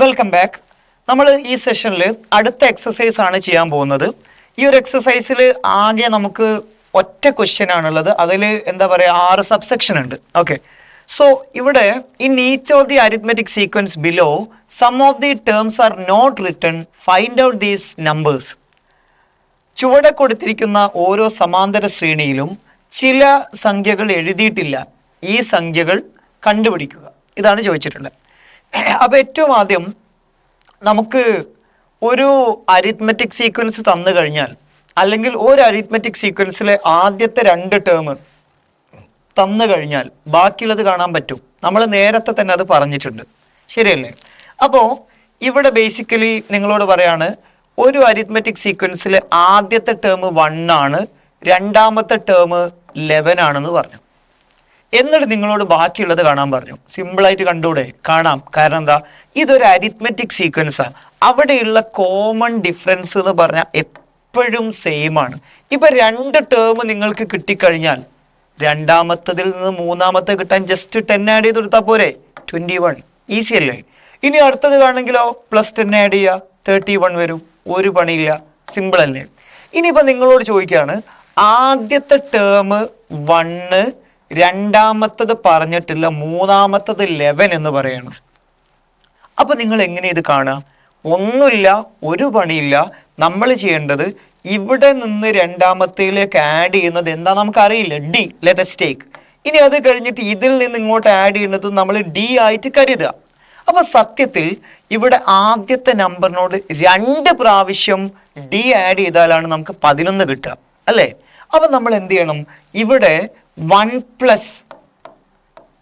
Welcome back നമ്മൾ ഈ സെഷനിൽ അടുത്ത എക്സസൈസ് ആണ് ചെയ്യാൻ പോകുന്നത്. ഈ ഒരു എക്സസൈസിൽ ആകെ നമുക്ക് ഒറ്റ ക്വസ്റ്റ്യൻ ആണുള്ളത്. അതിൽ എന്താ പറയുക ആറ് സബ്സെക്ഷൻ ഉണ്ട്. ഓക്കെ സോ ഇവിടെ in each of the arithmetic sequence below some of the terms are not written find out these numbers ചുവടെ കൊടുത്തിരിക്കുന്ന ഓരോ സമാന്തര ശ്രേണിയിലും ചില സംഖ്യകൾ എഴുതിയിട്ടില്ല. ഈ സംഖ്യകൾ കണ്ടുപിടിക്കുക. ഇതാണ് ചോദിച്ചിട്ടുള്ളത്. അപ്പോൾ ഏറ്റവും ആദ്യം നമുക്ക് ഒരു അരിത്മെറ്റിക് സീക്വൻസ് തന്നു കഴിഞ്ഞാൽ അല്ലെങ്കിൽ ഒരു അരിത്മെറ്റിക് സീക്വൻസിലെ ആദ്യത്തെ രണ്ട് ടേം തന്നു കഴിഞ്ഞാൽ ബാക്കിയുള്ളത് കാണാൻ പറ്റും. നമ്മൾ നേരത്തെ തന്നെ അത് പറഞ്ഞിട്ടുണ്ട്. ശരിയല്ലേ? അപ്പോൾ ഇവിടെ ബേസിക്കലി നിങ്ങളോട് പറയാണ് ഒരു അരിത്മെറ്റിക് സീക്വൻസിലെ ആദ്യത്തെ ടേം വൺ ആണ് രണ്ടാമത്തെ ടേം ലെവൻ ആണെന്ന് പറഞ്ഞു. എന്നിട്ട് നിങ്ങളോട് ബാക്കിയുള്ളത് കാണാൻ പറഞ്ഞു. സിമ്പിളായിട്ട് കണ്ടൂടെ കാണാം. കാരണം എന്താ? ഇതൊരു അരിത്മെറ്റിക് സീക്വൻസാണ് അവിടെയുള്ള കോമൺ ഡിഫറൻസ് എന്ന് പറഞ്ഞാൽ എപ്പോഴും സെയിം ആണ്. ഇപ്പൊ രണ്ട് ടേം നിങ്ങൾക്ക് കിട്ടിക്കഴിഞ്ഞാൽ രണ്ടാമത്തതിൽ നിന്ന് മൂന്നാമത്തെ കിട്ടാൻ ജസ്റ്റ് ടെൻ ആഡ് ചെയ്ത് കൊടുത്താൽ പോരെ? ട്വന്റി വൺ ഈസി അല്ലേ? ഇനി അടുത്തത് കാണെങ്കിലോ പ്ലസ് ടെൻ ആഡ് ചെയ്യുക. തേർട്ടി വൺ വരും. ഒരു പണിയില്ല. സിമ്പിൾ അല്ലേ? ഇനിയിപ്പോൾ നിങ്ങളോട് ചോദിക്കുകയാണ്. ആദ്യത്തെ ടേം വണ്ണ് രണ്ടാമത്തത് പറഞ്ഞിട്ടില്ല മൂന്നാമത്തത് ലെവൻ എന്ന് പറയണം. അപ്പൊ നിങ്ങൾ എങ്ങനെ ഇത് കാണുക? ഒന്നുമില്ല ഒരു പണിയില്ല. നമ്മൾ ചെയ്യേണ്ടത് ഇവിടെ നിന്ന് രണ്ടാമത്തേലേക്ക് ആഡ് ചെയ്യുന്നത് എന്താ നമുക്കറിയില്ല. ഡി ലെറ്റസ് ടേക്ക് ഇനി അത് കഴിഞ്ഞിട്ട് ഇതിൽ നിന്ന് ഇങ്ങോട്ട് ആഡ് ചെയ്യുന്നത് നമ്മൾ ഡി ആയിട്ട് കരുതുക. അപ്പൊ സത്യത്തിൽ ഇവിടെ ആദ്യത്തെ നമ്പറിനോട് രണ്ട് പ്രാവശ്യം ഡി ആഡ് ചെയ്താലാണ് നമുക്ക് പതിനൊന്ന് കിട്ടുക. അല്ലേ? അപ്പൊ നമ്മൾ എന്ത് ചെയ്യണം? ഇവിടെ one plus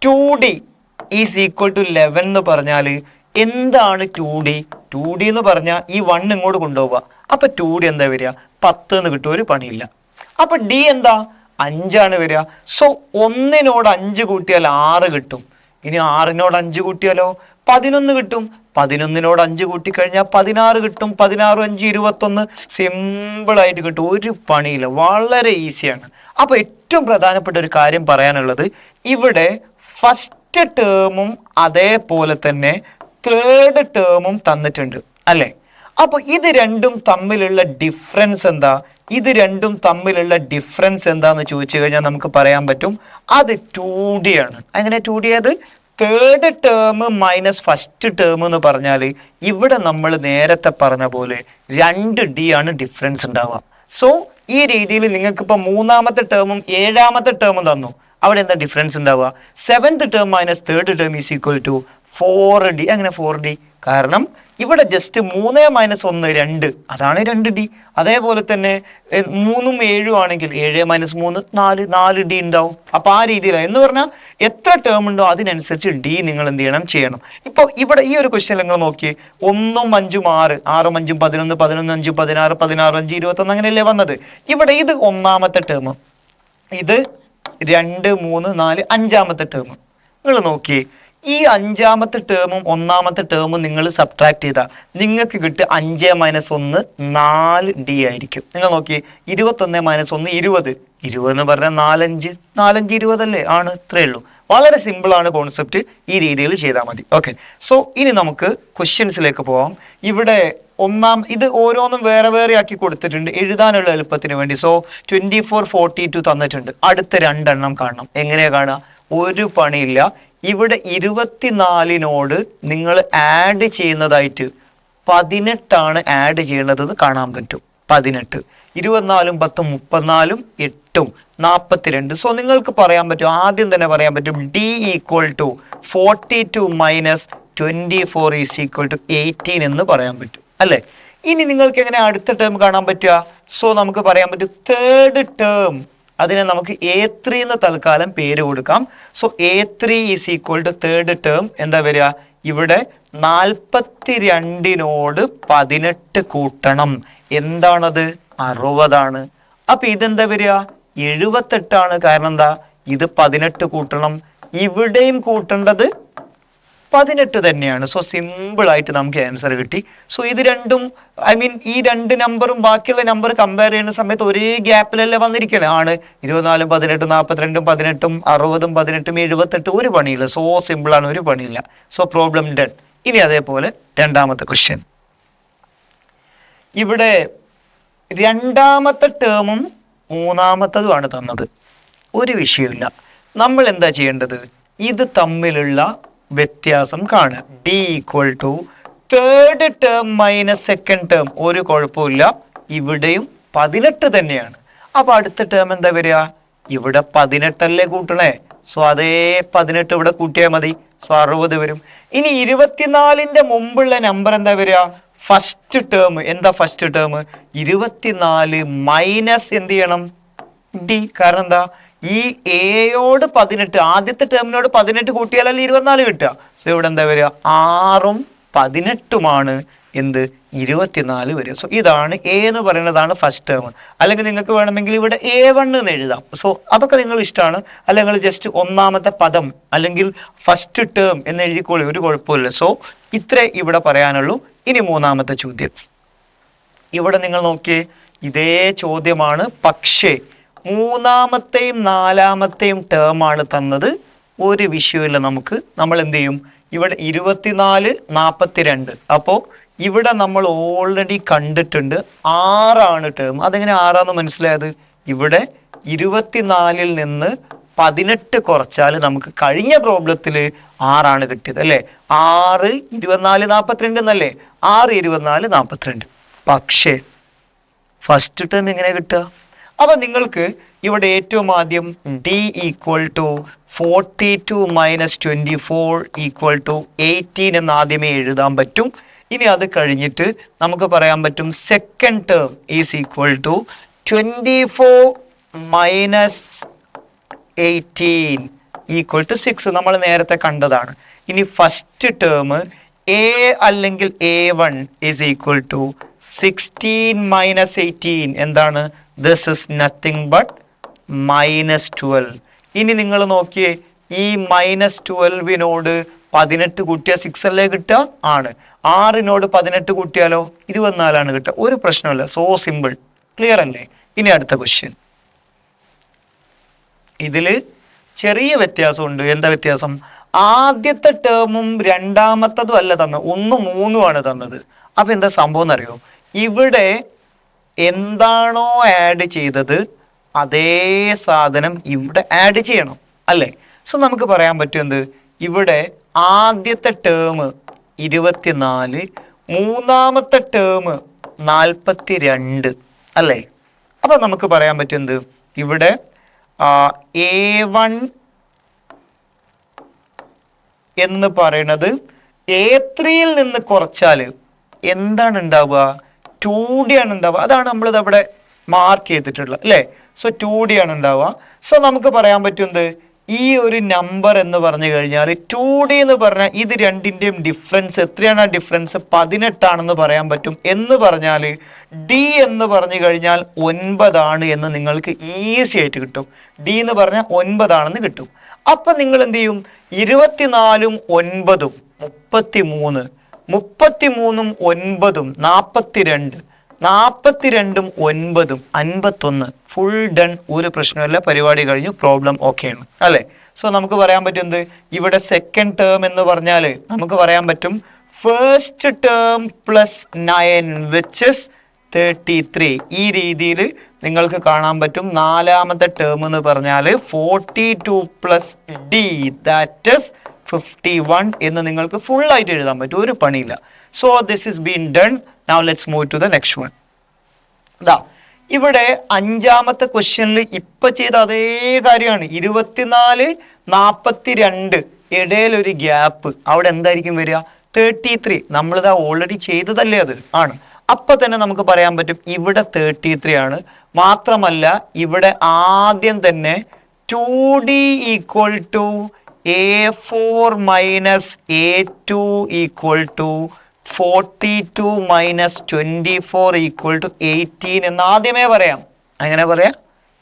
two d is equal to eleven എന്ന് പറഞ്ഞാൽ എന്താണ് ടു ഡി ടു ഡി എന്ന് പറഞ്ഞാൽ ഈ വൺ ഇങ്ങോട്ട് കൊണ്ടുപോവുക. അപ്പൊ ടു ഡി എന്താ വരിക? പത്ത് എന്ന് കിട്ടും ഒരു പണിയില്ല. അപ്പൊ ഡി എന്താ? അഞ്ചാണ് വരിക. സോ ഒന്നിനോട് അഞ്ച് കൂട്ടിയാൽ ആറ് കിട്ടും. ഇനി ആറിനോട് അഞ്ച് കൂട്ടിയാലോ? പതിനൊന്ന് കിട്ടും. പതിനൊന്നിനോട് അഞ്ച് കൂട്ടിക്കഴിഞ്ഞാൽ പതിനാറ് കിട്ടും. പതിനാറ് അഞ്ച് ഇരുപത്തൊന്ന് സിമ്പിളായിട്ട് കിട്ടും. ഒരു പണിയില്ല. വളരെ ഈസിയാണ് അപ്പോൾ ഏറ്റവും പ്രധാനപ്പെട്ട ഒരു കാര്യം പറയാനുള്ളത് ഇവിടെ ഫസ്റ്റ് ടേമും അതേപോലെ തന്നെ തേർഡ് ടേമും തന്നിട്ടുണ്ട്. അല്ലേ? അപ്പൊ ഇത് രണ്ടും തമ്മിലുള്ള ഡിഫറൻസ് എന്താ? ഇത് രണ്ടും തമ്മിലുള്ള ഡിഫറൻസ് എന്താന്ന് ചോദിച്ചു കഴിഞ്ഞാൽ നമുക്ക് പറയാൻ പറ്റും അത് ടു ഡി ആണ്. അങ്ങനെ ടു ഡി അത് third term minus first term എന്ന് പറഞ്ഞാൽ ഇവിടെ നമ്മൾ നേരത്തെ പറഞ്ഞ പോലെ രണ്ട് ഡി ആണ് ഡിഫറൻസ് ഉണ്ടാവുക. സോ ഈ രീതിയിൽ നിങ്ങൾക്ക് ഇപ്പൊ മൂന്നാമത്തെ ടേമും ഏഴാമത്തെ ടേമും തന്നു. അവിടെ എന്താ ഡിഫറൻസ് ഉണ്ടാവുക? Seventh term minus third term is equal to four d അങ്ങനെ ഫോർ ഡി കാരണം ഇവിടെ ജസ്റ്റ് മൂന്ന് മൈനസ് ഒന്ന് രണ്ട് അതാണ് രണ്ട് ഡി അതേപോലെ തന്നെ മൂന്നും ഏഴും ആണെങ്കിൽ ഏഴ് മൈനസ് മൂന്ന് നാല് നാല് ഡി ഉണ്ടാവും. അപ്പൊ ആ രീതിയിലാണ് എന്ന് പറഞ്ഞാൽ എത്ര ടേം ഉണ്ടോ അതിനനുസരിച്ച് ഡി നിങ്ങൾ എന്ത് ചെയ്യണം ചെയ്യണം. ഇപ്പോൾ ഇവിടെ ഈ ഒരു ക്വസ്റ്റ്യൻ നിങ്ങൾ നോക്കി ഒന്നും അഞ്ചും ആറ് ആറും അഞ്ചും പതിനൊന്ന് പതിനൊന്ന് അഞ്ചും പതിനാറ് പതിനാറ് അഞ്ച് ഇരുപത്തൊന്ന് അങ്ങനെയല്ലേ വന്നത്? ഇവിടെ ഇത് ഒന്നാമത്തെ ടേം ഇത് രണ്ട് മൂന്ന് നാല് അഞ്ചാമത്തെ ടേം നിങ്ങൾ നോക്കി ഈ അഞ്ചാമത്തെ ടേമും ഒന്നാമത്തെ ടേമും നിങ്ങൾ സബ്ട്രാക്ട് ചെയ്താൽ നിങ്ങൾക്ക് കിട്ടുക അഞ്ച് മൈനസ് ഒന്ന് നാല് ഡി ആയിരിക്കും. നിങ്ങൾ നോക്കി ഇരുപത്തൊന്ന് മൈനസ് ഒന്ന് ഇരുപത്. ഇരുപത് എന്ന് പറഞ്ഞാൽ നാലഞ്ച്. നാലഞ്ച് ഇരുപതല്ലേ ആണ്. ഇത്രയേ ഉള്ളൂ. വളരെ സിമ്പിളാണ് കോൺസെപ്റ്റ് ഈ രീതിയിൽ ചെയ്താൽ മതി. ഓക്കെ സോ ഇനി നമുക്ക് ക്വസ്റ്റ്യൻസിലേക്ക് പോവാം. ഇവിടെ ഒന്നാം ഇത് ഓരോന്നും വേറെ വേറെ ആക്കി കൊടുത്തിട്ടുണ്ട്. എഴുതാനുള്ള എളുപ്പത്തിന് വേണ്ടി. So twenty four forty two തന്നിട്ടുണ്ട്. അടുത്ത രണ്ടെണ്ണം കാണണം. എങ്ങനെയാണ് കാണുക? ഒരു പണിയില്ല. ഇവിടെ ഇരുപത്തിനാലിനോട് നിങ്ങൾ ആഡ് ചെയ്യുന്നതായിട്ട് പതിനെട്ടാണ് ആഡ് ചെയ്യേണ്ടതെന്ന് കാണാൻ പറ്റും. പതിനെട്ട്. ഇരുപത്തിനാലും പത്തും മുപ്പത്തിനാലും എട്ടും നാൽപ്പത്തിരണ്ട് സോ നിങ്ങൾക്ക് പറയാൻ പറ്റും. ആദ്യം തന്നെ പറയാൻ പറ്റും d equal to forty two minus twenty four is equal to eighteen എന്ന് പറയാൻ പറ്റും. അല്ലേ? ഇനി നിങ്ങൾക്ക് എങ്ങനെ അടുത്ത ടേം കാണാൻ പറ്റുക? സോ നമുക്ക് പറയാൻ പറ്റും തേർഡ് ടേം അതിനെ നമുക്ക് എ ത്രീ എന്ന് തൽക്കാലം പേര് കൊടുക്കാം. So a three is equal to third term എന്താ വരിക? ഇവിടെ നാൽപ്പത്തി രണ്ടിനോട് പതിനെട്ട് കൂട്ടണം. എന്താണത്? അറുപതാണ്. അപ്പൊ ഇതെന്താ വരിക? എഴുപത്തെട്ടാണ് കാരണം എന്താ? ഇത് പതിനെട്ട് കൂട്ടണം. ഇവിടെയും കൂട്ടേണ്ടത് പതിനെട്ട് തന്നെയാണ്. സോ സിമ്പിൾ ആയിട്ട് നമുക്ക് ആൻസർ കിട്ടി. സോ ഇത് രണ്ടും ഐ മീൻ ഈ രണ്ട് നമ്പറും ബാക്കിയുള്ള നമ്പർ കമ്പയർ ചെയ്യുന്ന സമയത്ത് ഒരേ ഗ്യാപ്പിലല്ലേ വന്നിരിക്കണേ. ആണ് ഇരുപത്തിനാലും പതിനെട്ടും നാൽപ്പത്തിരണ്ടും പതിനെട്ടും അറുപതും പതിനെട്ടും എഴുപത്തെട്ടും ഒരു പണിയില്ല. സോ സിമ്പിൾ ആണ് ഒരു പണിയില്ല. സോ പ്രോബ്ലം ഡൺ ഇനി അതേപോലെ രണ്ടാമത്തെ ക്വസ്റ്റ്യൻ ഇവിടെ രണ്ടാമത്തെ ടേമും മൂന്നാമത്തതുമാണ് തന്നത്. ഒരു വിഷയമില്ല നമ്മൾ എന്താ ചെയ്യേണ്ടത്? ഇത് തമ്മിലുള്ള വ്യത്യാസം കാണുക. D equal to third term minus second term ഒരു കുഴപ്പമില്ല. ഇവിടെയും പതിനെട്ട് തന്നെയാണ്. അപ്പൊ അടുത്ത ടേം എന്താ വരിക? ഇവിടെ പതിനെട്ടല്ലേ കൂട്ടണേ. സോ അതേ പതിനെട്ട് ഇവിടെ കൂട്ടിയാൽ മതി. സോ അറുപത് വരും. ഇനി ഇരുപത്തിനാലിന്റെ മുമ്പുള്ള നമ്പർ എന്താ വരിക? ഫസ്റ്റ് ടേം എന്താ ഫസ്റ്റ് ടേം ഇരുപത്തിനാല് മൈനസ് എന്ത് ചെയ്യണം? ഡി കാരണം എന്താ? ഈ എയോട് പതിനെട്ട് ആദ്യത്തെ ടേമിനോട് പതിനെട്ട് കൂട്ടിയാലല്ലേ ഇരുപത്തിനാല് കിട്ടുക. ഇവിടെ എന്താ വരിക? ആറും പതിനെട്ടുമാണ് എന്ത്? ഇരുപത്തിനാല് വരിക. സോ ഇതാണ് എ എന്ന് പറയുന്നതാണ് ഫസ്റ്റ് ടേം അല്ലെങ്കിൽ നിങ്ങൾക്ക് വേണമെങ്കിൽ ഇവിടെ എ വൺ എന്ന് എഴുതാം. സോ അതൊക്കെ നിങ്ങൾ ഇഷ്ടമാണ്. അല്ലെങ്കിൽ ജസ്റ്റ് ഒന്നാമത്തെ പദം അല്ലെങ്കിൽ ഫസ്റ്റ് ടേം എന്ന് എഴുതിക്കോളി ഒരു കുഴപ്പമില്ല സോ ഇത്രേ ഇവിടെ പറയാനുള്ളൂ. ഇനി മൂന്നാമത്തെ ചോദ്യം. ഇവിടെ നിങ്ങൾ നോക്കിയേ ഇതേ ചോദ്യമാണ്. പക്ഷേ മൂന്നാമത്തെയും നാലാമത്തെയും ടേമാണ് തന്നത്. ഒരു വിഷയമില്ല നമുക്ക്. നമ്മൾ എന്ത് ചെയ്യും? ഇവിടെ ഇരുപത്തിനാല് നാൽപ്പത്തിരണ്ട് അപ്പോൾ ഇവിടെ നമ്മൾ ഓൾറെഡി കണ്ടിട്ടുണ്ട് ആറാണ് ടേം അതെങ്ങനെ ആറാന്ന് മനസ്സിലായത്? ഇവിടെ ഇരുപത്തിനാലിൽ നിന്ന് പതിനെട്ട് കുറച്ചാൽ നമുക്ക് കഴിഞ്ഞ പ്രോബ്ലത്തിൽ ആറാണ് കിട്ടിയത് അല്ലേ? ആറ് ഇരുപത്തിനാല് നാൽപ്പത്തിരണ്ട് എന്നല്ലേ? ആറ് ഇരുപത്തിനാല് നാൽപ്പത്തിരണ്ട് പക്ഷേ ഫസ്റ്റ് ടേം എങ്ങനെ കിട്ടുക? അപ്പൊ നിങ്ങൾക്ക് ഇവിടെ ഏറ്റവും ആദ്യം d equal to forty two minus twenty four equal to eighteen എന്ന് ആദ്യമേ എഴുതാൻ പറ്റും. ഇനി അത് കഴിഞ്ഞിട്ട് നമുക്ക് പറയാൻ പറ്റും second term is equal to twenty four minus eighteen equal to six നമ്മൾ നേരത്തെ കണ്ടതാണ്. ഇനി ഫസ്റ്റ് ടേം എ അല്ലെങ്കിൽ a one is equal to sixteen minus eighteen എന്താണ്? This is nothing but minus twelve ഇനി നിങ്ങൾ നോക്കിയേ ഈ മൈനസ് ട്വൽവിനോട് പതിനെട്ട് കൂട്ടിയാൽ സിക്സ് അല്ലേ കിട്ടുക? ആണ്. ആറിനോട് പതിനെട്ട് കൂട്ടിയാലോ ഇരുപത്തിനാലാണ് കിട്ടുക. ഒരു പ്രശ്നമല്ല സോ സിമ്പിൾ ക്ലിയർ അല്ലേ? ഇനി അടുത്ത ക്വസ്റ്റ്യൻ ഇതിൽ ചെറിയ വ്യത്യാസമുണ്ട്. എന്താ വ്യത്യാസം? ആദ്യത്തെ ടേമും രണ്ടാമത്തതും അല്ല തന്നത്. ഒന്ന് മൂന്നുമാണ് തന്നത്. അപ്പൊ എന്താ സംഭവം എന്നറിയോ? ഇവിടെ എന്താണോ ആഡ് ചെയ്തത് അതേ സാധനം ഇവിടെ ആഡ് ചെയ്യണം അല്ലേ? സോ നമുക്ക് പറയാൻ പറ്റും എന്ത്? ഇവിടെ ആദ്യത്തെ ടേം ഇരുപത്തിനാല് മൂന്നാമത്തെ ടേം നാൽപ്പത്തി രണ്ട് അല്ലേ? അപ്പൊ നമുക്ക് പറയാൻ പറ്റും എന്ത്? ഇവിടെ എ വൺ എന്ന് പറയുന്നത് എ ത്രീയിൽ നിന്ന് കുറച്ചാൽ എന്താണ് ഉണ്ടാവുക? ടു ഡി ആണ് ഉണ്ടാവുക അതാണ് നമ്മളിത് അവിടെ മാർക്ക് ചെയ്തിട്ടുള്ളത് അല്ലേ? സോ ടു ഡി ആണ് ഉണ്ടാവുക സോ നമുക്ക് പറയാൻ പറ്റുന്നത് ഈ ഒരു നമ്പർ എന്ന് പറഞ്ഞു കഴിഞ്ഞാൽ ടു ഡി എന്ന് പറഞ്ഞാൽ ഇത് രണ്ടിന്റെയും ഡിഫറൻസ് എത്രയാണ് ആ ഡിഫറൻസ് പതിനെട്ടാണെന്ന് പറയാൻ പറ്റും. എന്ന് പറഞ്ഞാൽ ഡി എന്ന് പറഞ്ഞു കഴിഞ്ഞാൽ ഒൻപതാണ് എന്ന് നിങ്ങൾക്ക് ഈസി ആയിട്ട് കിട്ടും. ഡി എന്ന് പറഞ്ഞാൽ ഒൻപതാണെന്ന് കിട്ടും. അപ്പം നിങ്ങൾ എന്ത് ചെയ്യും? ഇരുപത്തിനാലും ഒൻപതും മുപ്പത്തി മൂന്ന് മുപ്പത്തിമൂന്നും ഒൻപതും നാൽപ്പത്തിരണ്ട് നാൽപ്പത്തിരണ്ടും ഒൻപതും അൻപത്തൊന്ന്. ഫുൾ ഡൺ ഒരു പ്രശ്നമില്ല പരിപാടി കഴിഞ്ഞു. പ്രോബ്ലം ഓക്കെയാണ് അല്ലേ? സോ നമുക്ക് പറയാൻ പറ്റും എന്ത്? ഇവിടെ സെക്കൻഡ് ടേം എന്ന് പറഞ്ഞാൽ നമുക്ക് പറയാൻ പറ്റും first term plus nine which is thirty three ഈ രീതിയിൽ നിങ്ങൾക്ക് കാണാൻ പറ്റും നാലാമത്തെ ടേം എന്ന് പറഞ്ഞാൽ forty two plus d that's fifty one എന്ന് നിങ്ങൾക്ക് ഫുൾ ആയിട്ട് എഴുതാൻ പറ്റും. ഒരു പണിയില്ല. So this is been done now let's move to the next one ഇതാ ഇവിടെ അഞ്ചാമത്തെ ക്വസ്റ്റ്യനിൽ ഇപ്പൊ ചെയ്ത അതേ കാര്യമാണ്. ഇരുപത്തിനാല് നാൽപ്പത്തി രണ്ട് ഇടയിൽ ഒരു ഗ്യാപ്പ് അവിടെ എന്തായിരിക്കും വരിക? തേർട്ടി ത്രീ നമ്മളിതാ ഓൾറെഡി ചെയ്തതല്ലേ അത്? ആണ്. അപ്പൊ തന്നെ നമുക്ക് പറയാൻ പറ്റും ഇവിടെ തേർട്ടി ത്രീ ആണ്. മാത്രമല്ല ഇവിടെ ആദ്യം തന്നെ two d equal to a four minus a two equal to forty two minus twenty four equal to eighteen എന്ന് ആദ്യമേ പറയാം. അങ്ങനെ പറയാം.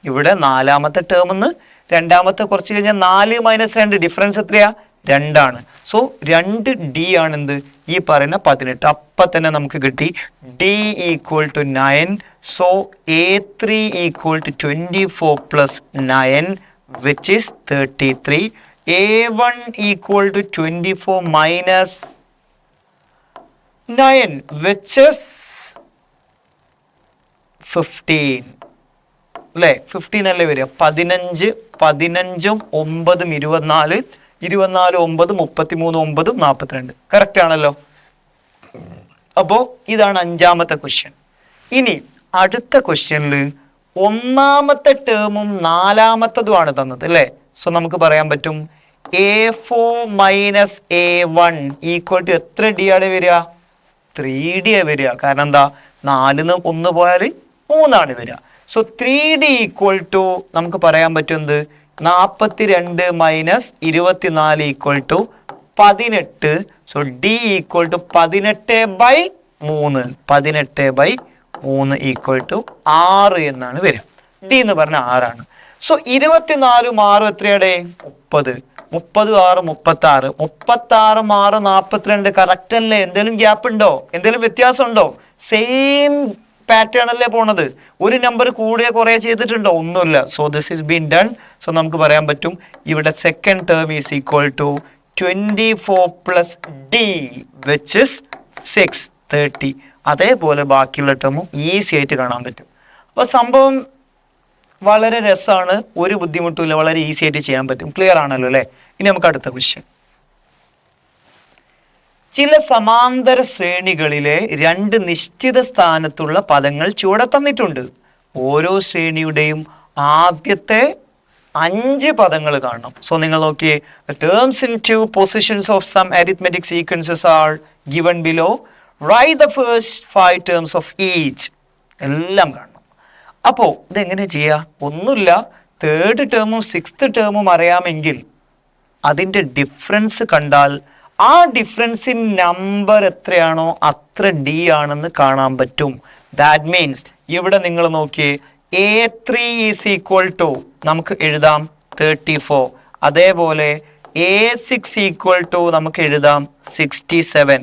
ഇവിടെ നാലാമത്തെ ടേം എന്ന് രണ്ടാമത്തെ കുറച്ച് കഴിഞ്ഞാൽ നാല് മൈനസ് രണ്ട്. ഡിഫറൻസ് എത്രയാ? രണ്ടാണ്. സോ രണ്ട് ഡി ആണ് എന്ത് ഈ പറയുന്ന പതിനെട്ട്. അപ്പൊ തന്നെ നമുക്ക് കിട്ടി. D equal to nine so a three equal to twenty four plus nine which is thirty three a one equal to twenty four minus nine which fifteen അല്ലേ? ഫിഫ്റ്റീൻ അല്ലേ വരിക? പതിനഞ്ച് പതിനഞ്ചും ഒമ്പതും ഇരുപത്തിനാല് ഇരുപത്തിനാല് ഒമ്പത് മുപ്പത്തിമൂന്ന് ഒമ്പതും നാൽപ്പത്തിരണ്ട് കറക്റ്റ് ആണല്ലോ? അപ്പോൾ ഇതാണ് അഞ്ചാമത്തെ ക്വസ്റ്റ്യൻ ഇനി അടുത്ത ക്വസ്റ്റ്യനിൽ ഒന്നാമത്തെ ടേമും നാലാമത്തതുമാണ് തന്നത് അല്ലേ? സോ നമുക്ക് പറയാൻ പറ്റും a four minus a one equal to എത്ര ഡി ആണ് വരിക? ത്രീ ഡി വരിക. കാരണം എന്താ? നാലിന്ന് ഒന്ന് പോയാൽ മൂന്നാണ് വരിക. So three d equal to നമുക്ക് പറയാൻ പറ്റുന്നത് നാൽപ്പത്തി രണ്ട് മൈനസ് ഇരുപത്തിനാല് ഈക്വൽ ടു പതിനെട്ട്. സോ ഡി ഈക്വൽ ടു പതിനെട്ട് ബൈ മൂന്ന്. പതിനെട്ട് ബൈ മൂന്ന് ഈക്വൽ ടു ആറ് എന്നാണ് വരിക. ഡി എന്ന് പറഞ്ഞാൽ ആറാണ്. സോ ഇരുപത്തിനാലും ആറും എത്രയാണ്? മുപ്പത്. മുപ്പത് ആറ് മുപ്പത്തി ആറ് മുപ്പത്തി ആറ് ആറ് നാൽപ്പത്തിരണ്ട് കറക്റ്റ് അല്ലേ? എന്തെങ്കിലും ഗ്യാപ്പ് ഉണ്ടോ? എന്തെങ്കിലും വ്യത്യാസം ഉണ്ടോ സെയിം പാറ്റേൺ അല്ലേ പോണത്? ഒരു നമ്പർ കൂടിയ കുറേ ചെയ്തിട്ടുണ്ടോ? ഒന്നുമില്ല. So this is been done so നമുക്ക് പറയാൻ പറ്റും. ഇവിടെ second term is equal to twenty four plus d which is six thirty അതേപോലെ ബാക്കിയുള്ള ടേമും ഈസി ആയിട്ട് കാണാൻ പറ്റും. അപ്പോൾ സംഭവം വളരെ രസമാണ് ഒരു ബുദ്ധിമുട്ടുമില്ല വളരെ ഈസി ആയിട്ട് ചെയ്യാൻ പറ്റും. ക്ലിയർ ആണല്ലോ അല്ലേ? ഇനി നമുക്ക് അടുത്ത ക്വസ്റ്റ്യൻ ചില സമാന്തര ശ്രേണികളിലെ രണ്ട് നിശ്ചിത സ്ഥാനത്തുള്ള പദങ്ങൾ ചുവടെ തന്നിട്ടുണ്ട് ഓരോ ശ്രേണിയുടെയും ആദ്യത്തെ അഞ്ച് പദങ്ങൾ കാണണം. സോ നിങ്ങൾ നോക്കിയേ. Terms in two positions of some arithmetic sequences are given below write the first five terms of each എല്ലാം കാണണം. അപ്പോൾ ഇതെങ്ങനെ ചെയ്യുക ഒന്നുമില്ല. തേർഡ് ടേമും സിക്സ്ത് ടേമും അറിയാമെങ്കിൽ അതിന്റെ ഡിഫറൻസ് കണ്ടാൽ ആ ഡിഫറൻസിൻ നമ്പർ എത്രയാണോ അത്ര ഡി ആണെന്ന് കാണാൻ പറ്റും. ദാറ്റ് മീൻസ് ഇവിടെ നിങ്ങൾ നോക്കിയേ a three is equal to നമുക്ക് എഴുതാം തേർട്ടി ഫോർ അതേപോലെ എ സിക്സ് ഈക്വൽ ടു നമുക്ക് എഴുതാം സിക്സ്റ്റി സെവൻ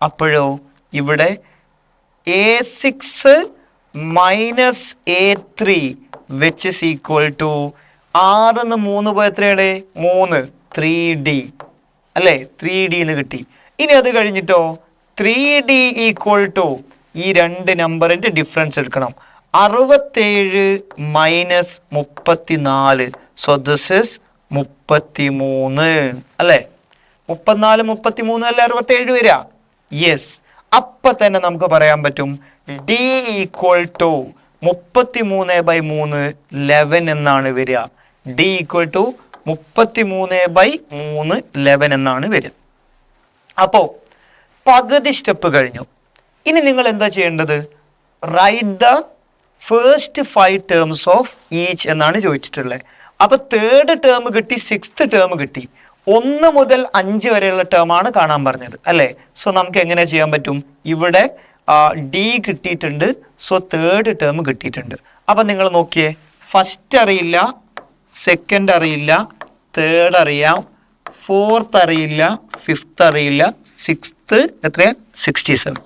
അപ്പോഴോ ഇവിടെ a six minus a three which is equal to ആറിന്ന് മൂന്ന് പോയ എത്രയാണ്? മൂന്ന്. ത്രീ ഡി അല്ലേ? ത്രീ ഡി എന്ന് കിട്ടി. ഇനി അത് കഴിഞ്ഞിട്ടോ? ത്രീ ഡി ഈക്വൽ ടു ഈ രണ്ട് നമ്പറിന്റെ ഡിഫറൻസ് എടുക്കണം. അറുപത്തേഴ് മൈനസ് മുപ്പത്തി നാല് സോ ദിസ് ഇസ് മുപ്പത്തി മൂന്ന് അല്ലേ? മുപ്പത്തിനാല് മുപ്പത്തി മൂന്ന് അല്ലേ അറുപത്തേഴ് വരിക യെസ് അപ്പൊ തന്നെ നമുക്ക് പറയാൻ പറ്റും ഡി ഈക്വൽ ടു മുപ്പത്തി മൂന്ന് ബൈ മൂന്ന് ലെവൻ എന്നാണ് വരിക. ഡി ഈക്വൽ ടു മുപ്പത്തി മൂന്ന് ബൈ മൂന്ന് ലെവൻ എന്നാണ് വരിക. അപ്പോൾ പകുതി സ്റ്റെപ്പ് കഴിഞ്ഞു. ഇനി നിങ്ങൾ എന്താ ചെയ്യേണ്ടത്? Write the first five terms of each എന്നാണ് ചോദിച്ചിട്ടുള്ളത്. അപ്പൊ തേർഡ് ടേം കിട്ടി സിക്സ്ത് ടേം കിട്ടി. ഒന്ന് മുതൽ അഞ്ച് വരെയുള്ള ടേം ആണ് കാണാൻ പറഞ്ഞത് അല്ലേ? സോ നമുക്ക് എങ്ങനെ ചെയ്യാൻ പറ്റും? ഇവിടെ ഡി കിട്ടിയിട്ടുണ്ട്. സോ തേർഡ് ടേം കിട്ടിയിട്ടുണ്ട്. അപ്പം നിങ്ങൾ നോക്കിയേ. ഫസ്റ്റ് അറിയില്ല സെക്കൻഡ് അറിയില്ല തേർഡ് അറിയാം ഫോർത്ത് അറിയില്ല ഫിഫ്ത്ത് അറിയില്ല സിക്സ്ത് എത്രയാ? സിക്സ്റ്റി സെവൻ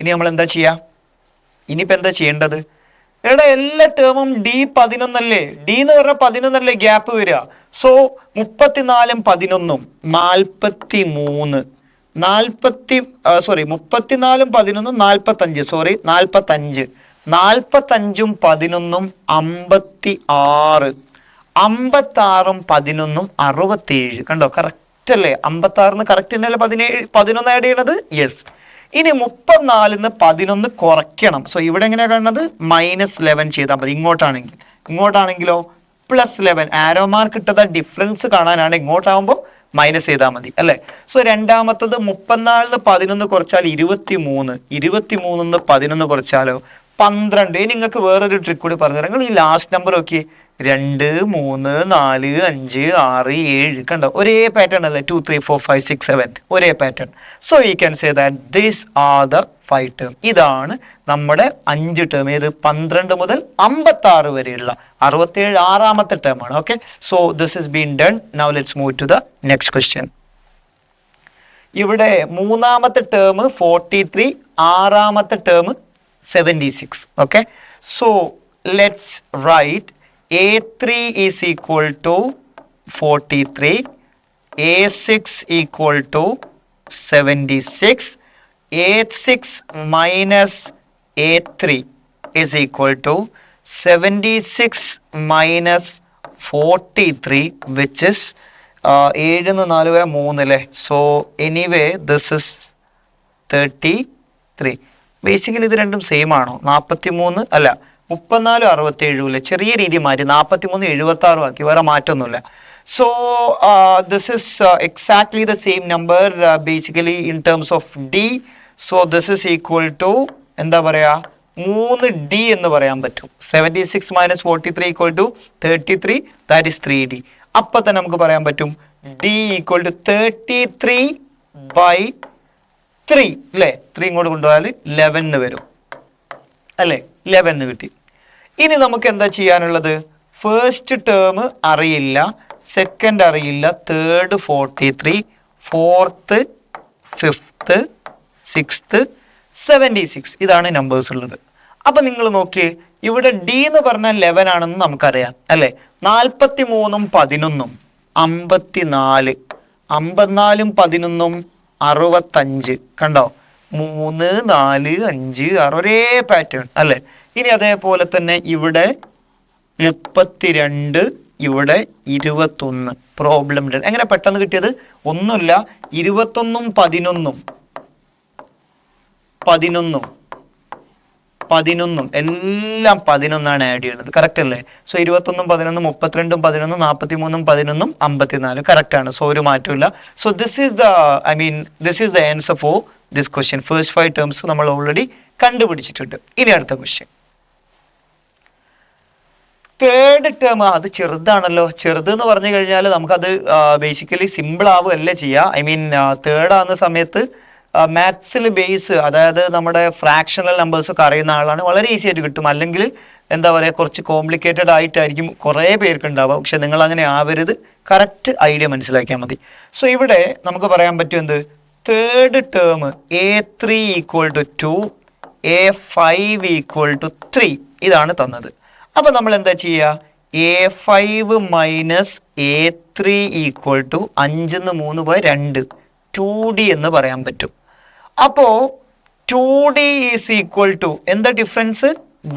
ഇനി നമ്മൾ എന്താ ചെയ്യാ? ഇനിയിപ്പോൾ എന്താ ചെയ്യേണ്ടത്? എടാ എല്ലാ ടേമും ഡി പതിനൊന്നല്ലേ? ഡി എന്ന് പറഞ്ഞാൽ പതിനൊന്നല്ലേ ഗ്യാപ്പ് വരിക? സോ മുപ്പത്തിനാലും പതിനൊന്നും നാൽപ്പത്തി മൂന്ന് നാൽപ്പത്തി സോറി മുപ്പത്തിനാലും പതിനൊന്നും നാൽപ്പത്തഞ്ച് സോറി നാൽപ്പത്തഞ്ച്. നാൽപ്പത്തഞ്ചും പതിനൊന്നും അമ്പത്തി ആറ്. അമ്പത്താറും പതിനൊന്നും അറുപത്തിയേഴ്. കണ്ടോ? കറക്റ്റ് അല്ലേ? അമ്പത്താറിന് കറക്റ്റ് തന്നെയല്ലേ പതിനേഴ് പതിനൊന്ന് ആഡ് ചെയ്യണത്? യെസ് ഇനി മുപ്പത്തിനാലിന്ന് പതിനൊന്ന് കുറയ്ക്കണം. സോ ഇവിടെ എങ്ങനെയാണ് കാണുന്നത്? മൈനസ് ലെവൻ ചെയ്താൽ മതി. ഇങ്ങോട്ടാണെങ്കിൽ. ഇങ്ങോട്ടാണെങ്കിലോ? പ്ലസ് ലെവൻ ആരോ മാർക്ക് ഇട്ടത് ഡിഫറൻസ് കാണാനാണ്. ഇങ്ങോട്ടാവുമ്പോൾ മൈനസ് ചെയ്താൽ മതി അല്ലെ? സോ രണ്ടാമത്തത് മുപ്പത്തിനാലിന്ന് പതിനൊന്ന് കുറച്ചാൽ ഇരുപത്തി മൂന്ന് ഇരുപത്തി മൂന്നിന്ന് പതിനൊന്ന് കുറച്ചാലോ പന്ത്രണ്ട്. ഇനി നിങ്ങൾക്ക് വേറൊരു ട്രിക്ക് കൂടി പറഞ്ഞു നിങ്ങൾ ഈ ലാസ്റ്റ് നമ്പർ നോക്കി രണ്ട് മൂന്ന് നാല് അഞ്ച് ആറ് ഏഴ്. കണ്ടോ? ഒരേ പാറ്റേൺ അല്ലേ? Two three four five six seven ഒരേ pattern so you can say that this are the five term ഇതാണ് നമ്മുടെ അഞ്ച് ടേം ഏത് പന്ത്രണ്ട് മുതൽ അമ്പത്തി ആറ് വരെയുള്ള അറുപത്തേഴ് ആറാമത്തെ ടേം ആണ് okay so this is been done now let's move to the next question ഇവിടെ മൂന്നാമത്തെ ടേം ഫോർട്ടി ത്രീ ആറാമത്തെ term seventy six okay so let's write a three is equal to forty three a six equal to seventy six a six minus a three is equal to seventy six minus forty three which is ഏഴ് നാല് മൂന്ന് അല്ലേ so anyway this is thirty three basically ഇത് രണ്ടും same ആണോ? നാൽപ്പത്തി മൂന്ന് അല്ല മുപ്പത്തിനാലും അറുപത്തി ഏഴും ചെറിയ രീതി മാറ്റി നാൽപ്പത്തി മൂന്ന് എഴുപത്തി ആറും ആക്കി വേറെ മാറ്റമൊന്നുമില്ല so this is exactly the same number basically in terms of d so this is equal to എന്താ പറയുക മൂന്ന് ഡി എന്ന് പറയാൻ പറ്റും. Seventy six minus forty three equal to thirty three that is three d അപ്പം തന്നെ നമുക്ക് പറയാൻ പറ്റും. D equal to thirty three by three അല്ലേ ത്രീ ഇങ്ങോട്ട് കൊണ്ടുപോയാൽ ലെവൻ എന്ന് വരും. അല്ലേ? ലെവൻ എന്ന് കിട്ടി. ഇനി നമുക്ക് എന്താ ചെയ്യാനുള്ളത്? ഫേസ്റ്റ് ടേം അറിയില്ല. സെക്കൻഡ് അറിയില്ല. Third forty three fourth fifth sixth seventy six ഇതാണ് നമ്പേഴ്സ് ഉള്ളത്. അപ്പം നിങ്ങൾ നോക്കിയേ ഇവിടെ ഡി എന്ന് പറഞ്ഞാൽ ലെവൻ ആണെന്ന് നമുക്കറിയാം അല്ലേ? നാൽപ്പത്തി മൂന്നും പതിനൊന്നും അമ്പത്തി നാല് അമ്പത്തിനാലും പതിനൊന്നും അറുപത്തഞ്ച്. കണ്ടോ? മൂന്ന് നാല് അഞ്ച് ആറ് ഒരേ പാറ്റേൺ അല്ലേ? ഇനി അതേപോലെ തന്നെ ഇവിടെ മുപ്പത്തിരണ്ട് ഇവിടെ ഇരുപത്തൊന്ന്. പ്രോബ്ലം എങ്ങനെ പെട്ടെന്ന് കിട്ടിയത്? ഒന്നുമില്ല ഇരുപത്തൊന്നും പതിനൊന്നും. പതിനൊന്നും. പതിനൊന്നും. എല്ലാം പതിനൊന്നാണ് ആഡ് ചെയ്യുന്നത്. കറക്റ്റ് അല്ലേ? സോ ഇരുപത്തൊന്നും പതിനൊന്നും മുപ്പത്തിരണ്ടും പതിനൊന്നും നാൽപ്പത്തി മൂന്നും പതിനൊന്നും അമ്പത്തിനാലും. കറക്റ്റ് ആണ്. സോ ഒരു മാറ്റമില്ല so this is the I mean this is the answer for this question first five terms നമ്മൾ ഓൾറെഡി കണ്ടുപിടിച്ചിട്ടുണ്ട്. ഇനി അടുത്ത ക്വസ്റ്റ്യൻ തേർഡ് ടേം അത് ചെറുതാണല്ലോ. ചെറുത് എന്ന് പറഞ്ഞു കഴിഞ്ഞാൽ നമുക്കത് ബേസിക്കലി സിമ്പിൾ ആവുകയല്ല ചെയ്യുക ഐ മീൻ തേർഡ് ആവുന്ന സമയത്ത് മാത്സിൽ ബേസ് അതായത് നമ്മുടെ ഫ്രാക്ഷണൽ നമ്പേഴ്സ് ഒക്കെ അറിയുന്ന ആളാണ്. വളരെ ഈസി ആയിട്ട് കിട്ടും. അല്ലെങ്കിൽ എന്താ പറയുക കുറച്ച് കോംപ്ലിക്കേറ്റഡ് ആയിട്ടായിരിക്കും കുറേ പേർക്ക് ഉണ്ടാവുക. പക്ഷെ നിങ്ങൾ അങ്ങനെ ആവരുത്. കറക്റ്റ് ഐഡിയ മനസ്സിലാക്കിയാൽ മതി. സോ ഇവിടെ നമുക്ക് പറയാൻ പറ്റും എന്ത്? Third term a three equal to two a five equal to three ഇതാണ് തന്നത്. അപ്പം നമ്മൾ എന്താ ചെയ്യുക a five minus a three equal to അഞ്ചിന്ന് മൂന്ന് പോയി രണ്ട്. ടു ഡി എന്ന് പറയാൻ പറ്റും. അപ്പോൾ two d is equal to എന്താ ഡിഫറൻസ്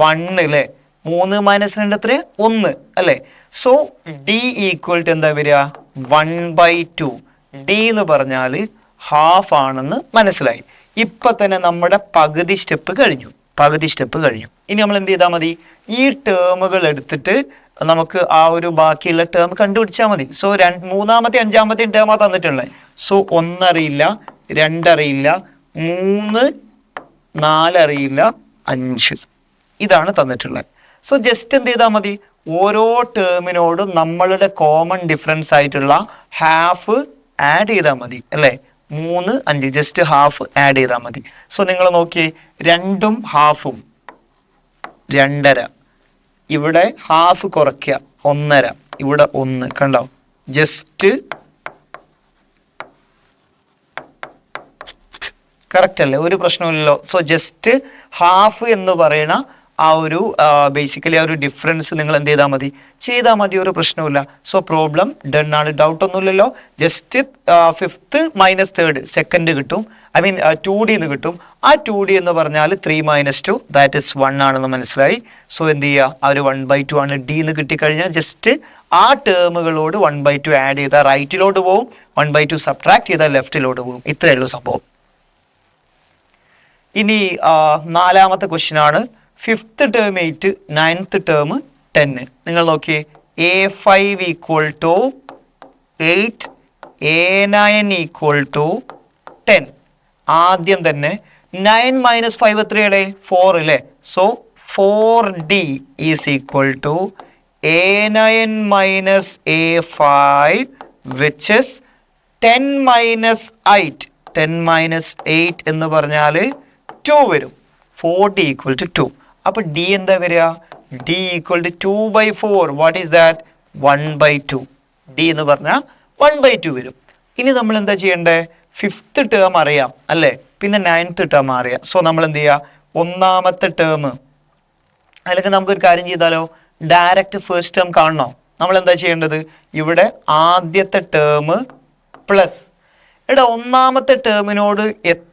വൺ അല്ലേ മൂന്ന് മൈനസ് രണ്ട് എത്ര ഒന്ന് അല്ലേ? സോ ഡി ഈക്വൽ ടു എന്താ വരിക? വൺ ബൈ ടു ഡി എന്ന് പറഞ്ഞാൽ ഹാഫ് ആണെന്ന് മനസ്സിലായി. ഇപ്പൊ തന്നെ നമ്മുടെ പകുതി സ്റ്റെപ്പ് കഴിഞ്ഞു. പകുതി സ്റ്റെപ്പ് കഴിഞ്ഞു. ഇനി നമ്മൾ എന്ത് ചെയ്താൽ മതി? ഈ ടേമുകൾ എടുത്തിട്ട് നമുക്ക് ആ ഒരു ബാക്കിയുള്ള ടേം കണ്ടുപിടിച്ചാൽ മതി. സോ രണ്ട് മൂന്നാമത്തെ അഞ്ചാമത്തെയും ടേമാണ് തന്നിട്ടുള്ളത് സോ ഒന്നറിയില്ല രണ്ടറിയില്ല മൂന്ന് നാലറിയില്ല അഞ്ച്. ഇതാണ് തന്നിട്ടുള്ളത്. സോ ജസ്റ്റ് എന്ത് ചെയ്താൽ മതി? ഓരോ ടേമിനോടും നമ്മളുടെ കോമൺ ഡിഫറൻസ് ആയിട്ടുള്ള ഹാഫ് ആഡ് ചെയ്താൽ മതി അല്ലേ? മൂന്ന് അഞ്ച് ജസ്റ്റ് ഹാഫ് ആഡ് ചെയ്താൽ മതി. സോ നിങ്ങൾ നോക്കിയേ രണ്ടും ഹാഫും രണ്ടര. ഇവിടെ ഹാഫ് കുറയ്ക്കുക ഒന്നര. ഇവിടെ ഒന്ന് കണ്ടോ? ജസ്റ്റ് കറക്റ്റ് അല്ലേ? ഒരു പ്രശ്നമില്ലല്ലോ സോ ജസ്റ്റ് ഹാഫ് എന്ന് പറയുന്ന ആ ഒരു ബേസിക്കലി ആ ഒരു ഡിഫറൻസ് നിങ്ങൾ എന്ത് ചെയ്താൽ മതി. ചെയ്താൽ മതി ഒരു പ്രശ്നമില്ല സോ പ്രോബ്ലം ഡൺ ആണ്. ഡൗട്ട് ഒന്നുമില്ലല്ലോ. Just fifth minus third second കിട്ടും. ഐ മീൻ ടു ഡി എന്ന് കിട്ടും. ആ ടു ഡി എന്ന് പറഞ്ഞാൽ three minus two that is one ആണെന്ന് മനസ്സിലായി. സോ എന്ത് ചെയ്യുക ആ ഒരു വൺ ബൈ ടു ആണ് ഡി എന്ന് കിട്ടിക്കഴിഞ്ഞാൽ ജസ്റ്റ് ആ ടേമുകളോട് വൺ ബൈ ടു ആഡ് ചെയ്താൽ റൈറ്റിലോട്ട് പോകും വൺ ബൈ ടു സബ്ട്രാക്ട് ചെയ്താൽ ലെഫ്റ്റിലോട്ട് പോകും ഇത്രയേ ഉള്ളൂ സംഭവം. ഇനി നാലാമത്തെ ക്വസ്റ്റ്യൻ ആണ്. Fifth term eight ninth term ten നിങ്ങൾ നോക്കിയേ. A five equal to eight a nine equal to ten ആദ്യം തന്നെ നയൻ മൈനസ് ഫൈവ് എത്രയുടെ ഫോർ അല്ലേ? So four d is equal to a nine minus a five which ten minus eight ten minus eight എന്ന് പറഞ്ഞാൽ two വരും. Forty equal to two അപ്പൊ d എന്താ വരിക? D equal to two by four what is that one by two d എന്ന് പറഞ്ഞാൽ one by to വരും. ഇനി നമ്മൾ എന്താ ചെയ്യേണ്ടത് ഫിഫ്ത്ത് ടേം അറിയാം അല്ലേ? പിന്നെ നയൻത്ത് ടേം അറിയാം. സോ നമ്മൾ എന്ത് ചെയ്യുക ഒന്നാമത്തെ ടേം അല്ലെങ്കിൽ നമുക്കൊരു കാര്യം ചെയ്താലോ? ഡയറക്റ്റ് ഫസ്റ്റ് ടേം കാണണോ? നമ്മൾ എന്താ ചെയ്യേണ്ടത്? ഇവിടെ ആദ്യത്തെ ടേം പ്ലസ് എടാ ഒന്നാമത്തെ ടേമിനോട് എത്ര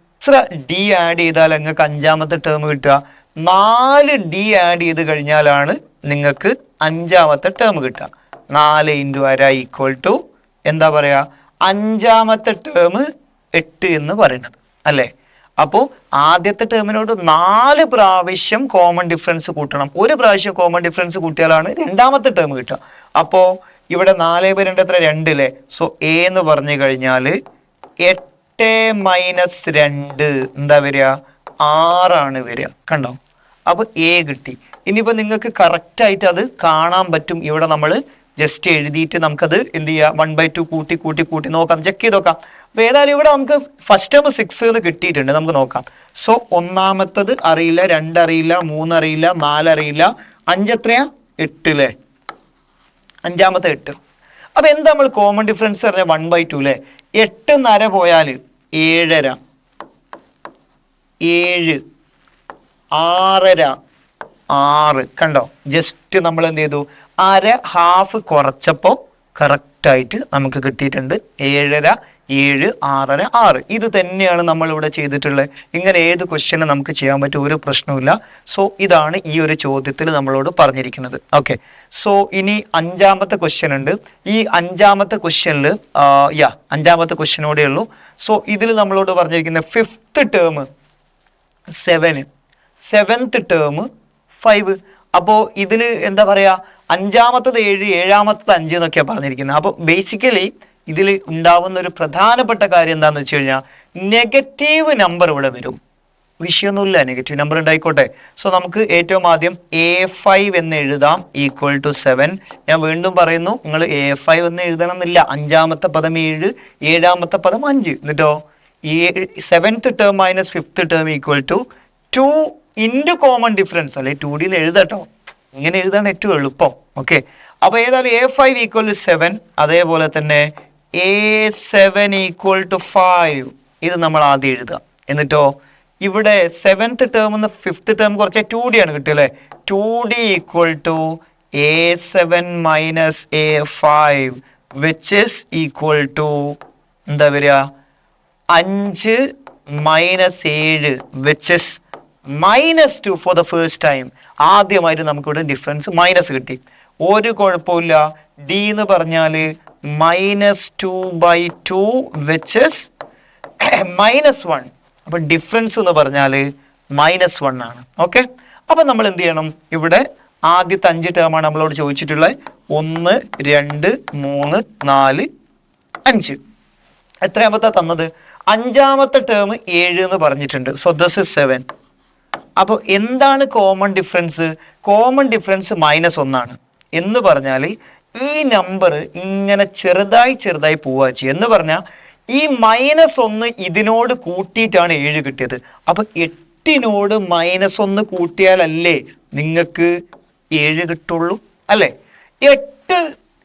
ഡി ആഡ് ചെയ്താൽ നിങ്ങൾക്ക് അഞ്ചാമത്തെ ടേം കിട്ടുക. നാല് ഡി ആഡ് ചെയ്ത് കഴിഞ്ഞാലാണ് നിങ്ങൾക്ക് അഞ്ചാമത്തെ ടേം കിട്ടുക. നാല് ഇന്റു അര ഈക്വൽ ടു എന്താ പറയുക അഞ്ചാമത്തെ ടേം എട്ട് എന്ന് പറയുന്നത്. അല്ലേ? അപ്പോൾ ആദ്യത്തെ ടേമിനോട് നാല് പ്രാവശ്യം കോമൺ ഡിഫറൻസ് കൂട്ടണം. ഒരു പ്രാവശ്യം കോമൺ ഡിഫറൻസ് കൂട്ടിയാലാണ് രണ്ടാമത്തെ ടേം കിട്ടുക. അപ്പോൾ ഇവിടെ നാല് ബൈ രണ്ട് എത്ര? രണ്ട് അല്ലേ സോ എ എന്ന് പറഞ്ഞു കഴിഞ്ഞാൽ എട്ട് മൈനസ് രണ്ട്. എന്താ വരിക? ആറാണ് വരിക. കണ്ടോ? അപ്പോൾ എ കിട്ടി. ഇനിയിപ്പോൾ നിങ്ങൾക്ക് കറക്റ്റായിട്ട് അത് കാണാൻ പറ്റും. ഇവിടെ നമ്മൾ ജസ്റ്റ് എഴുതിയിട്ട് നമുക്കത് എന്ത് ചെയ്യാം? വൺ ബൈ ടു കൂട്ടി കൂട്ടി കൂട്ടി നോക്കാം. ചെക്ക് ചെയ്ത് നോക്കാം. അപ്പോൾ ഏതായാലും ഇവിടെ നമുക്ക് ഫസ്റ്റ് ടൈം സിക്സ് എന്ന് കിട്ടിയിട്ടുണ്ട്. നമുക്ക് നോക്കാം. സോ ഒന്നാമത്തത് അറിയില്ല രണ്ടറിയില്ല മൂന്നറിയില്ല നാലറിയില്ല അഞ്ചെത്രയാ എട്ട് അല്ലേ അഞ്ചാമത്തെ എട്ട്. അപ്പോൾ എന്താ നമ്മൾ കോമൺ ഡിഫറൻസ് പറഞ്ഞാൽ വൺ ബൈ ടു അല്ലേ എട്ട് നര പോയാൽ ഏഴര. ഏഴ്. ആറര. ആറ്. കണ്ടോ? ജസ്റ്റ് നമ്മൾ എന്ത് ചെയ്തു? അര ഹാഫ് കുറച്ചപ്പോൾ കറക്റ്റായിട്ട് നമുക്ക് കിട്ടിയിട്ടുണ്ട്. ഏഴര ഏഴ് ആറര ആറ്. ഇത് തന്നെയാണ് നമ്മൾ ഇവിടെ ചെയ്തിട്ടുള്ളത്. ഇങ്ങനെ ഏത് ക്വസ്റ്റ്യനും നമുക്ക് ചെയ്യാൻ പറ്റും ഒരു പ്രശ്നവുമില്ല. സോ ഇതാണ് ഈ ഒരു ചോദ്യത്തിൽ നമ്മളോട് പറഞ്ഞിരിക്കുന്നത്. ഓക്കെ സോ ഇനി അഞ്ചാമത്തെ ക്വസ്റ്റ്യൻ ഉണ്ട്. ഈ അഞ്ചാമത്തെ ക്വസ്റ്റ്യനിൽ യാ അഞ്ചാമത്തെ ക്വസ്റ്റ്യനോടെ ഉള്ളൂ. സോ ഇതിൽ നമ്മളോട് പറഞ്ഞിരിക്കുന്ന fifth term seven seventh term five അപ്പോൾ ഇതിൽ എന്താ പറയുക അഞ്ചാമത്തത് ഏഴ് ഏഴാമത്തത് അഞ്ച് എന്നൊക്കെയാണ് പറഞ്ഞിരിക്കുന്നത്. അപ്പോൾ ബേസിക്കലി ഇതിൽ ഉണ്ടാവുന്ന ഒരു പ്രധാനപ്പെട്ട കാര്യം എന്താണെന്ന് വെച്ച് കഴിഞ്ഞാൽ നെഗറ്റീവ് നമ്പർ ഇവിടെ വരും. വിഷയമൊന്നുമില്ല നെഗറ്റീവ് നമ്പർ ഉണ്ടായിക്കോട്ടെ. സോ നമുക്ക് ഏറ്റവും ആദ്യം എ ഫൈവ് എന്ന് എഴുതാം ഈക്വൽ ടു സെവൻ ഞാൻ വീണ്ടും പറയുന്നു നിങ്ങൾ എ ഫൈവ് എന്ന് എഴുതണം എന്നില്ല അഞ്ചാമത്തെ പദം ഏഴ് ഏഴാമത്തെ പദം അഞ്ച്. എന്നിട്ടോ? Seventh term minus fifth term equal to two into common difference അല്ലെ ടു ഡിന്ന് എഴുതട്ടോ ഇങ്ങനെ എഴുതാണ് ഏറ്റവും എളുപ്പം. ഓക്കെ അപ്പോൾ ഏതായാലും a five equal to seven അതേപോലെ തന്നെ a seven equal to five ഇത് നമ്മൾ ആദ്യം എഴുതുക. എന്നിട്ടോ ഇവിടെ സെവൻത്ത് ടേം എന്ന് ഫിഫ്ത്ത് ടേം കുറച്ച് ടു ഡി ആണ് കിട്ടിയല്ലേ? Two d equal to a seven minus a five which is equal to എന്താ വരിക? അഞ്ച് മൈനസ് ഏഴ് which is minus two for the first time ആദ്യമായിട്ട് നമുക്കിവിടെ ഡിഫറൻസ് മൈനസ് കിട്ടി. ഒരു കുഴപ്പമില്ല ഡി എന്ന് പറഞ്ഞാൽ minus two by two which is minus one അപ്പൊ ഡിഫറൻസ് എന്ന് പറഞ്ഞാൽ മൈനസ് വൺ ആണ്. ഓക്കെ അപ്പൊ നമ്മൾ എന്ത് ചെയ്യണം? ഇവിടെ ആദ്യത്തെ അഞ്ച് ടേമാണ് നമ്മളോട് ചോദിച്ചിട്ടുള്ളത്. ഒന്ന് രണ്ട് മൂന്ന് നാല് അഞ്ച്. എത്രയാമത്തെ തന്നത്? അഞ്ചാമത്തെ ടേം ഏഴ് എന്ന് പറഞ്ഞിട്ടുണ്ട്. സോ ദസ് ഇസ് സെവൻ അപ്പോൾ എന്താണ് common difference common difference minus ഒന്നാണ് എന്ന് പറഞ്ഞാൽ ഈ നമ്പർ ഇങ്ങനെ ചെറുതായി ചെറുതായി പോവുക ചെയ്യുക എന്ന് പറഞ്ഞാൽ ഈ മൈനസ് ഒന്ന് ഇതിനോട് കൂട്ടിയിട്ടാണ് ഏഴ് കിട്ടിയത്. അപ്പൊ എട്ടിനോട് മൈനസ് ഒന്ന് കൂട്ടിയാലല്ലേ നിങ്ങൾക്ക് ഏഴ് കിട്ടുള്ളൂ അല്ലേ? എട്ട്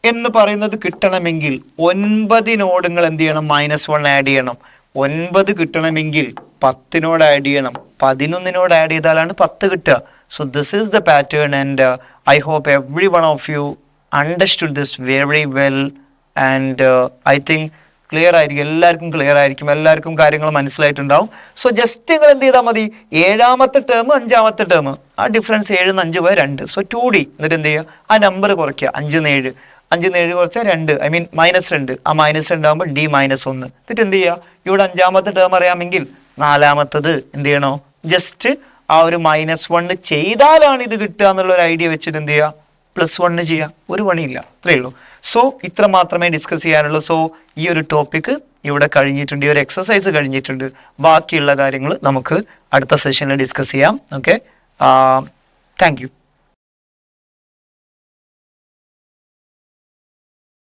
എന്ന് പറയുന്നത് കിട്ടണമെങ്കിൽ ഒൻപതിനോട് നിങ്ങൾ എന്ത് ചെയ്യണം? മൈനസ് വൺ ആഡ് ചെയ്യണം. ഒൻപത് കിട്ടണമെങ്കിൽ പത്തിനോട് ആഡ് ചെയ്യണം. പതിനൊന്നിനോട് ആഡ് ചെയ്താലാണ് പത്ത് കിട്ടുക. So this is the pattern and I hope every one of you understood this very well and I think clear ആയിരിക്കും എല്ലാവർക്കും ക്ലിയർ ആയിരിക്കും എല്ലാവർക്കും കാര്യങ്ങൾ മനസ്സിലായിട്ടുണ്ടാവും. സോ ജസ്റ്റ് നിങ്ങൾ എന്ത് ചെയ്താൽ മതി ഏഴാമത്തെ ടേം അഞ്ചാമത്തെ ടേം ആ ഡിഫറൻസ് ഏഴ് അഞ്ച് പോയ രണ്ട്. സോ ടു ഡി എന്നിട്ട് എന്ത് ചെയ്യുക? ആ നമ്പർ കുറയ്ക്കുക അഞ്ച് ഏഴ്. അഞ്ച് ഏഴ് കുറച്ചാൽ രണ്ട് ഐ മീൻ മൈനസ് രണ്ട്. ആ മൈനസ് രണ്ടാകുമ്പോൾ ഡി മൈനസ് ഒന്ന്. എന്നിട്ട് എന്ത് ചെയ്യുക? ഇവിടെ അഞ്ചാമത്തെ ടേം അറിയാമെങ്കിൽ നാലാമത്തത് എന്ത് ചെയ്യണോ? ജസ്റ്റ് ആ ഒരു മൈനസ് വണ്ണ് ചെയ്താലാണ് ഇത് കിട്ടുക എന്നുള്ള ഒരു ഐഡിയ വെച്ചിട്ട് എന്ത് ചെയ്യുക? പ്ലസ് വണ്ണ് ചെയ്യാം. ഒരു പണിയില്ല. അത്രയേ ഉള്ളൂ. സോ ഇത്ര മാത്രമേ ഡിസ്കസ് ചെയ്യാനുള്ളൂ. സോ ഈ ഒരു ടോപ്പിക്ക് ഇവിടെ കഴിഞ്ഞിട്ടുണ്ട്. ഈ ഒരു എക്സസൈസ് കഴിഞ്ഞിട്ടുണ്ട്. ബാക്കിയുള്ള കാര്യങ്ങൾ നമുക്ക് അടുത്ത സെഷനിൽ ഡിസ്കസ് ചെയ്യാം. Okay thank you